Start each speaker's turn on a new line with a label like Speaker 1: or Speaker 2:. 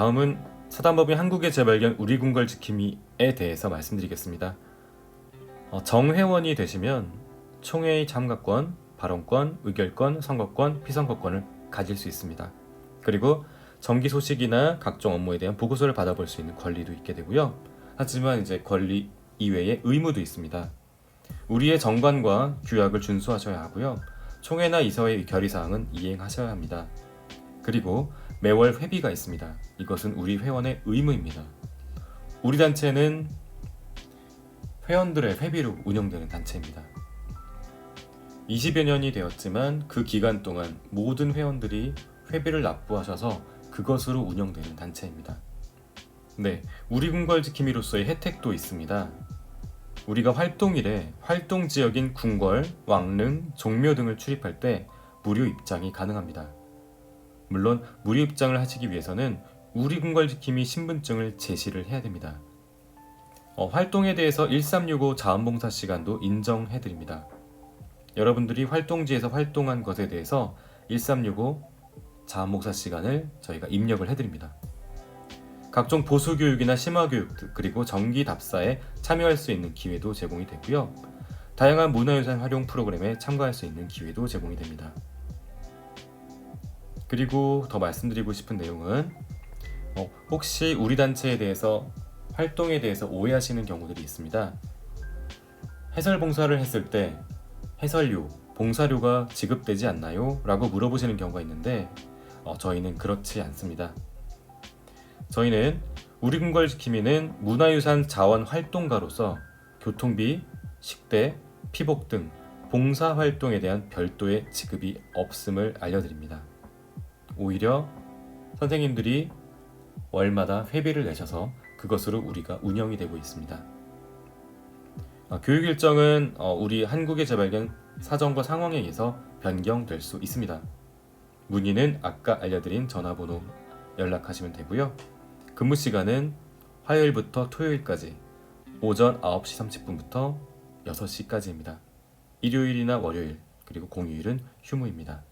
Speaker 1: 다음은 사단법인 한국의 재발견 우리 궁궐 지킴이에 대해서 말씀드리겠습니다. 어, 정회원이 되시면 총회의 참가권, 발언권, 의결권, 선거권, 피선거권을 가질 수 있습니다. 그리고 정기 소식이나 각종 업무에 대한 보고서를 받아볼 수 있는 권리도 있게 되고요. 하지만 이제 권리 이외에 의무도 있습니다. 우리의 정관과 규약을 준수하셔야 하고요. 총회나 이사회 결의 사항은 이행하셔야 합니다. 그리고 매월 회비가 있습니다. 이것은 우리 회원의 의무입니다. 우리 단체는 회원들의 회비로 운영되는 단체입니다. 20여 년이 되었지만 그 기간 동안 모든 회원들이 회비를 납부하셔서 그것으로 운영되는 단체입니다. 네, 우리 궁궐 지킴이로서의 혜택도 있습니다. 우리가 활동일에 활동 지역인 궁궐, 왕릉, 종묘 등을 출입할 때 무료 입장이 가능합니다. 물론 무료 입장을 하시기 위해서는 우리 궁궐 지킴이 신분증을 제시를 해야 됩니다. 어, 활동에 대해서 1365 자원봉사 시간도 인정해 드립니다. 여러분들이 활동지에서 활동한 것에 대해서 1365 자원봉사 시간을 저희가 입력을 해 드립니다. 각종 보수 교육이나 심화 교육 그리고 정기 답사에 참여할 수 있는 기회도 제공이 되고요. 다양한 문화유산 활용 프로그램에 참가할 수 있는 기회도 제공이 됩니다. 그리고 더 말씀드리고 싶은 내용은 어, 혹시 우리 단체에 대해서 활동에 대해서 오해하시는 경우들이 있습니다. 해설 봉사를 했을 때 해설료, 봉사료가 지급되지 않나요? 라고 물어보시는 경우가 있는데 어, 저희는 그렇지 않습니다. 저희는 우리 궁궐 지킴이는 문화유산 자원 활동가로서 교통비, 식대, 피복 등 봉사 활동에 대한 별도의 지급이 없음을 알려드립니다. 오히려 선생님들이 월마다 회비를 내셔서 그것으로 우리가 운영이 되고 있습니다. 어, 교육 일정은 어, 우리 한국의 재발견 사정과 상황에 의해서 변경될 수 있습니다. 문의는 아까 알려드린 전화번호 연락하시면 되고요. 근무 시간은 화요일부터 토요일까지 오전 9시 30분부터 6시까지입니다. 일요일이나 월요일 그리고 공휴일은 휴무입니다.